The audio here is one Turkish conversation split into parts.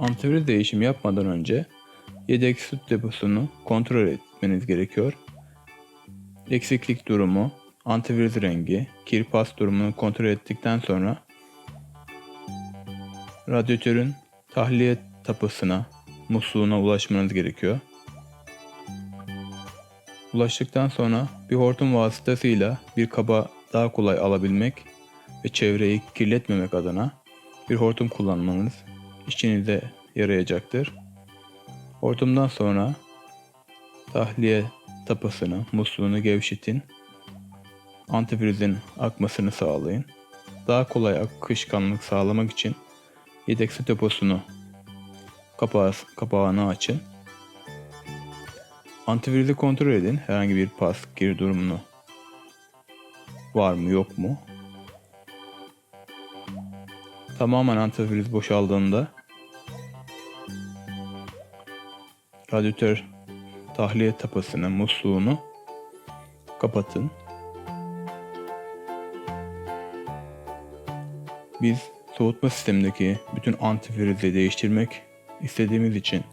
Antivirüs değişimi yapmadan önce yedek süt deposunu kontrol etmeniz gerekiyor. Eksiklik durumu, antivirüs rengi, kirpas durumunu kontrol ettikten sonra radyatörün tahliye tapısına, musluğuna ulaşmanız gerekiyor. Ulaştıktan sonra bir hortum vasıtasıyla bir kaba daha kolay alabilmek ve çevreyi kirletmemek adına bir hortum kullanmanız işinize yarayacaktır. Hortumdan sonra tahliye tapasını, musluğunu gevşetin. Antivirüsün akmasını sağlayın. Daha kolay akışkanlık sağlamak için yedek su deposunu kapağı, kapağını açın. Antivirüsü kontrol edin. Herhangi bir pas, gir durumunu var mı yok mu? Tamamen antivirüs boşaldığında radyatör tahliye tapasını, musluğunu kapatın. Biz soğutma sistemindeki bütün antivirüsü değiştirmek istediğimiz için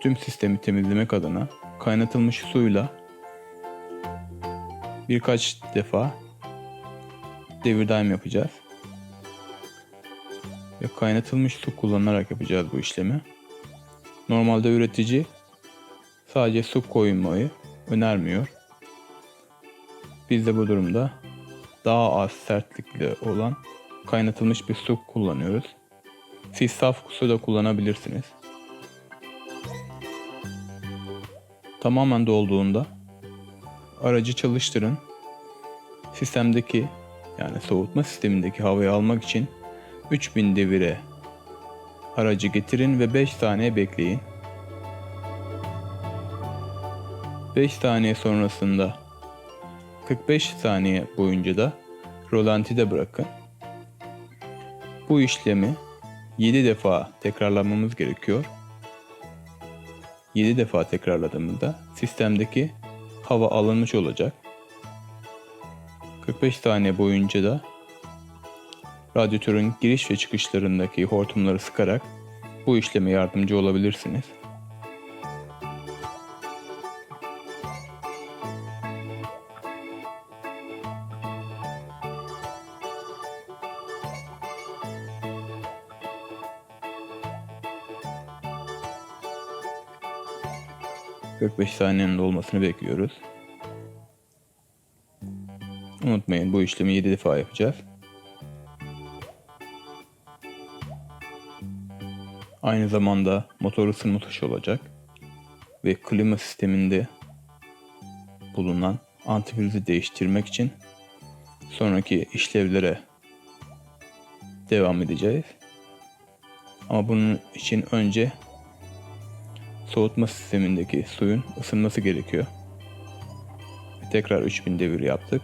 tüm sistemi temizlemek adına kaynatılmış suyla birkaç defa devir daim yapacağız. Ve kaynatılmış su kullanarak yapacağız bu işlemi. Normalde üretici sadece su koymayı önermiyor. Biz de bu durumda daha az sertlikli olan kaynatılmış bir su kullanıyoruz. Siz saf su da kullanabilirsiniz. Tamamen dolduğunda aracı çalıştırın. Sistemdeki yani soğutma sistemindeki havayı almak için 3000 devire aracı getirin ve 5 saniye bekleyin. 5 saniye sonrasında 45 saniye boyunca da rolantide bırakın. Bu işlemi 7 defa tekrarlamamız gerekiyor. 7 defa tekrarladığımızda sistemdeki hava alınmış olacak. 45 saniye boyunca da radyatörün giriş ve çıkışlarındaki hortumları sıkarak bu işleme yardımcı olabilirsiniz. ...45 saniyenin dolmasını bekliyoruz. Unutmayın bu işlemi 7 defa yapacağız. Aynı zamanda motor ısınma tuşu olacak. Ve klima sisteminde bulunan antivirüsü değiştirmek için sonraki işlevlere devam edeceğiz. Ama bunun için önce soğutma sistemindeki suyun ısınması gerekiyor. Tekrar 3000 devir yaptık.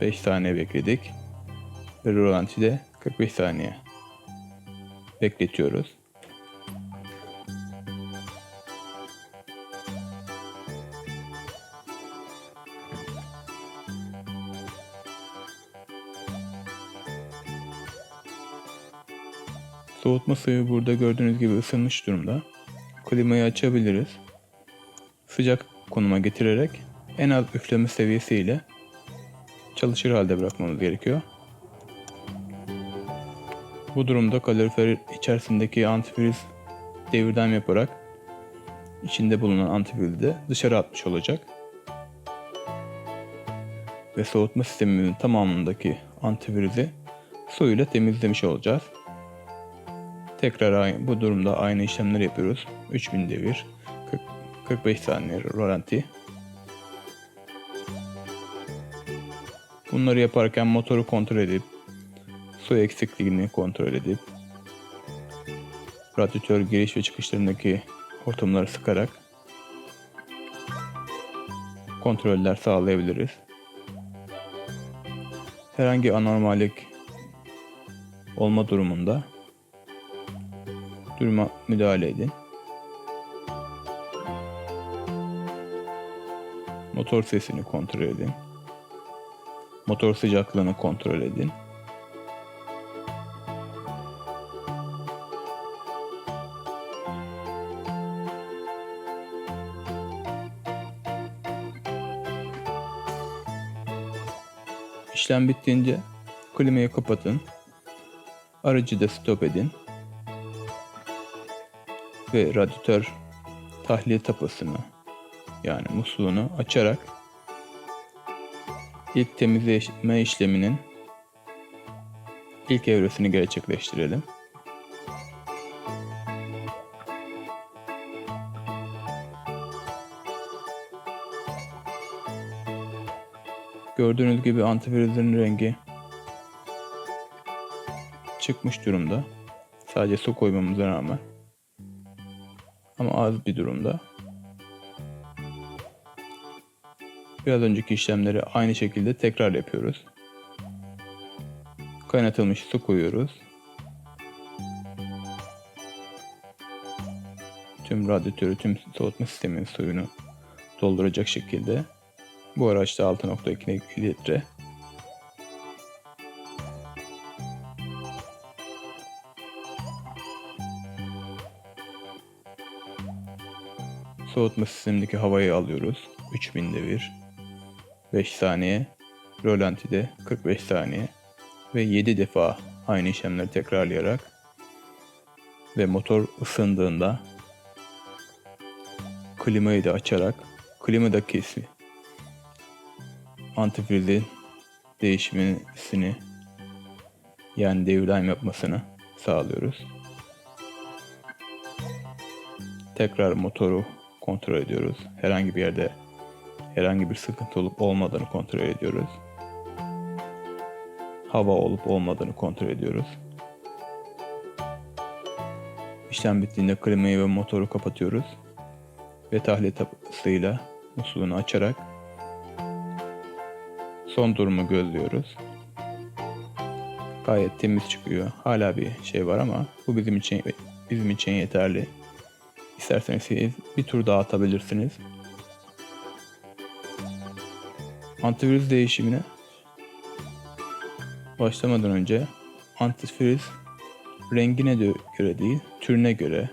5 saniye bekledik. Ve rolantide 45 saniye bekletiyoruz. Soğutma suyu burada gördüğünüz gibi ısınmış durumda. Klimayı açabiliriz. Sıcak konuma getirerek en az üfleme seviyesiyle çalışır halde bırakmamız gerekiyor. Bu durumda kalorifer içerisindeki antivirüs devirden yaparak içinde bulunan antivirüsü de dışarı atmış olacak. Ve soğutma sistemimizin tamamındaki antivirüsü su ile temizlemiş olacağız. Tekrar bu durumda aynı işlemleri yapıyoruz. 3000 devir, 40, 45 saniye rolanti. Bunları yaparken motoru kontrol edip, su eksikliğini kontrol edip, radyatör giriş ve çıkışlarındaki hortumları sıkarak kontroller sağlayabiliriz. Herhangi anormallik olma durumunda duruma müdahale edin. Motor sesini kontrol edin. Motor sıcaklığını kontrol edin. İşlem bittiğince klimayı kapatın. Aracı da stop edin. Ve radyatör tahliye tapasını yani musluğunu açarak ilk temizleme işleminin ilk evresini gerçekleştirelim. Gördüğünüz gibi antifrizin rengi çıkmış durumda. Sadece su koymamıza rağmen. Ama az bir durumda. Biraz önceki işlemleri aynı şekilde tekrar yapıyoruz. Kaynatılmış su koyuyoruz. Tüm radyatörü, tüm soğutma sisteminin suyunu dolduracak şekilde. Bu araçta 6.2 litre. Soğutma sistemindeki havayı alıyoruz. 3000 devir. 5 saniye. Rolantide 45 saniye. Ve 7 defa aynı işlemleri tekrarlayarak ve motor ısındığında klimayı da açarak klimadaki antifrizin değişimini yani devrim yapmasını sağlıyoruz. Tekrar motoru kontrol ediyoruz. Herhangi bir yerde herhangi bir sıkıntı olup olmadığını kontrol ediyoruz. Hava olup olmadığını kontrol ediyoruz. İşlem bittiğinde klimayı ve motoru kapatıyoruz. Ve tahliye tapasıyla musluğunu açarak son durumu gözlüyoruz. Gayet temiz çıkıyor. Hala bir şey var ama bu bizim için bizim için yeterli. İsterseniz siz bir tur daha atabilirsiniz. Antivirüs değişimine başlamadan önce antivirüs rengine göre değil, türüne göre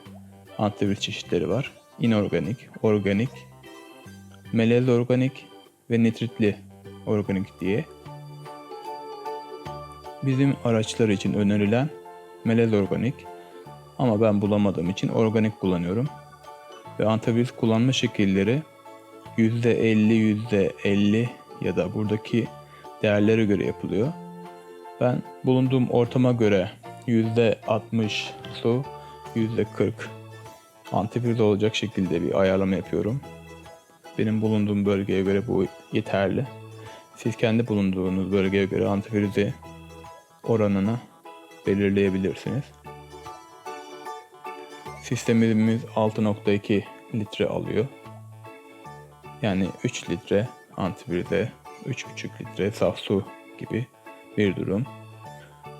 antivirüs çeşitleri var. İnorganik, organik, melez organik ve nitritli organik diye. Bizim araçlar için önerilen melez organik ama ben bulamadığım için organik kullanıyorum. Ve antivirüs kullanma şekilleri %50 %50 ya da buradaki değerlere göre yapılıyor. Ben bulunduğum ortama göre %60 su, %40 antivirüs olacak şekilde bir ayarlama yapıyorum. Benim bulunduğum bölgeye göre bu yeterli. Siz kendi bulunduğunuz bölgeye göre antifrizi oranını belirleyebilirsiniz. Sistemimiz 6.2 litre alıyor. Yani 3 litre antifrize, 3.5 litre saf su gibi bir durum.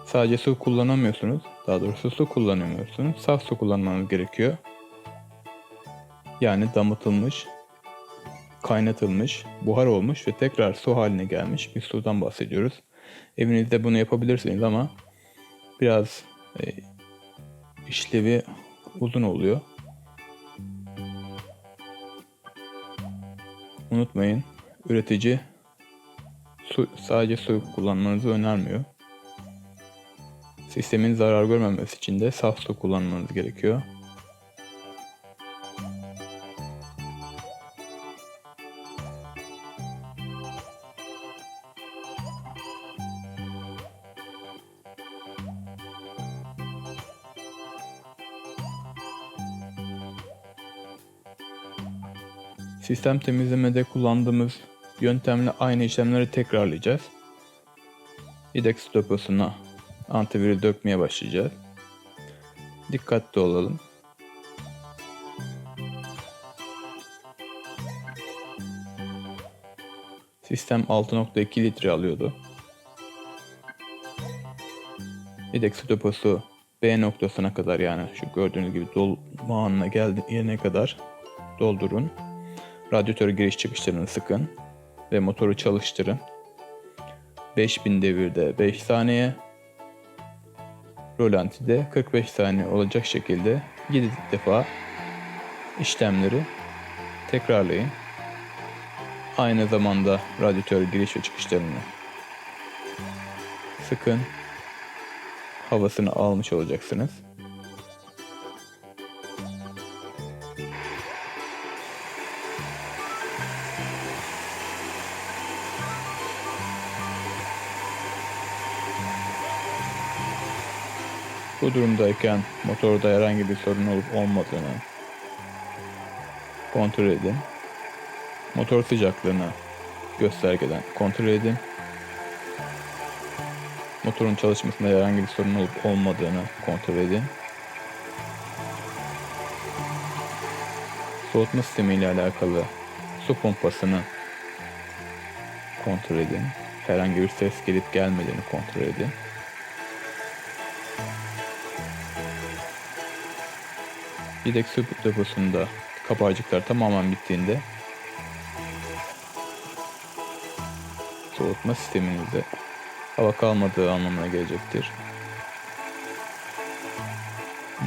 Sadece su kullanamıyorsunuz. Daha doğrusu su kullanamıyorsunuz. Saf su kullanmanız gerekiyor. Yani damıtılmış kaynatılmış, buhar olmuş ve tekrar su haline gelmiş bir sudan bahsediyoruz. Evinizde bunu yapabilirsiniz ama biraz e, işlevi uzun oluyor. Unutmayın, üretici su, sadece su kullanmanızı önermiyor. Sistemin zarar görmemesi için de saf su kullanmanız gerekiyor. Sistem temizlemede kullandığımız yöntemle aynı işlemleri tekrarlayacağız. İdex deposuna antivirüs dökmeye başlayacağız. Dikkatli olalım. Sistem 6.2 litre alıyordu. İdex deposu B noktasına kadar yani şu gördüğünüz gibi dolma anına geldiğine kadar doldurun. Radyatör giriş çıkışlarını sıkın ve motoru çalıştırın. 5000 devirde 5 saniye, rolantide 45 saniye olacak şekilde 7 defa işlemleri tekrarlayın. Aynı zamanda radyatör giriş ve çıkışlarını sıkın havasını almış olacaksınız. Bu durumdayken motorda herhangi bir sorun olup olmadığını kontrol edin. Motor sıcaklığını göstergeden kontrol edin. Motorun çalışmasında herhangi bir sorun olup olmadığını kontrol edin. Soğutma sistemi ile alakalı su pompasını kontrol edin. Herhangi bir ses gelip gelmediğini kontrol edin. Yedek su deposunda kabarcıklar tamamen bittiğinde soğutma sisteminizde hava kalmadığı anlamına gelecektir.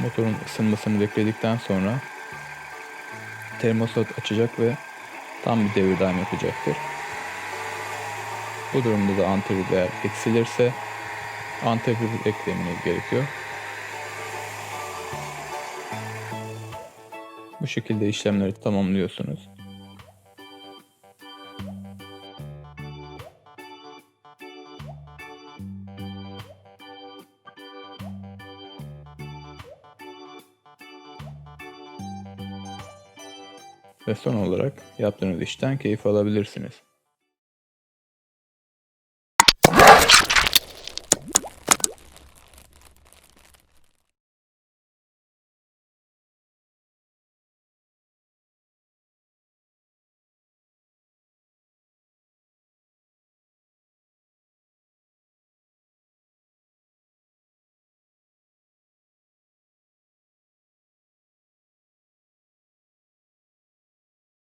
Motorun ısınmasını bekledikten sonra termostat açacak ve tam bir devir daim yapacaktır. Bu durumda da antifriz eksilirse antifriz eklemeniz gerekiyor. Bu şekilde işlemleri tamamlıyorsunuz. Ve son olarak yaptığınız işten keyif alabilirsiniz.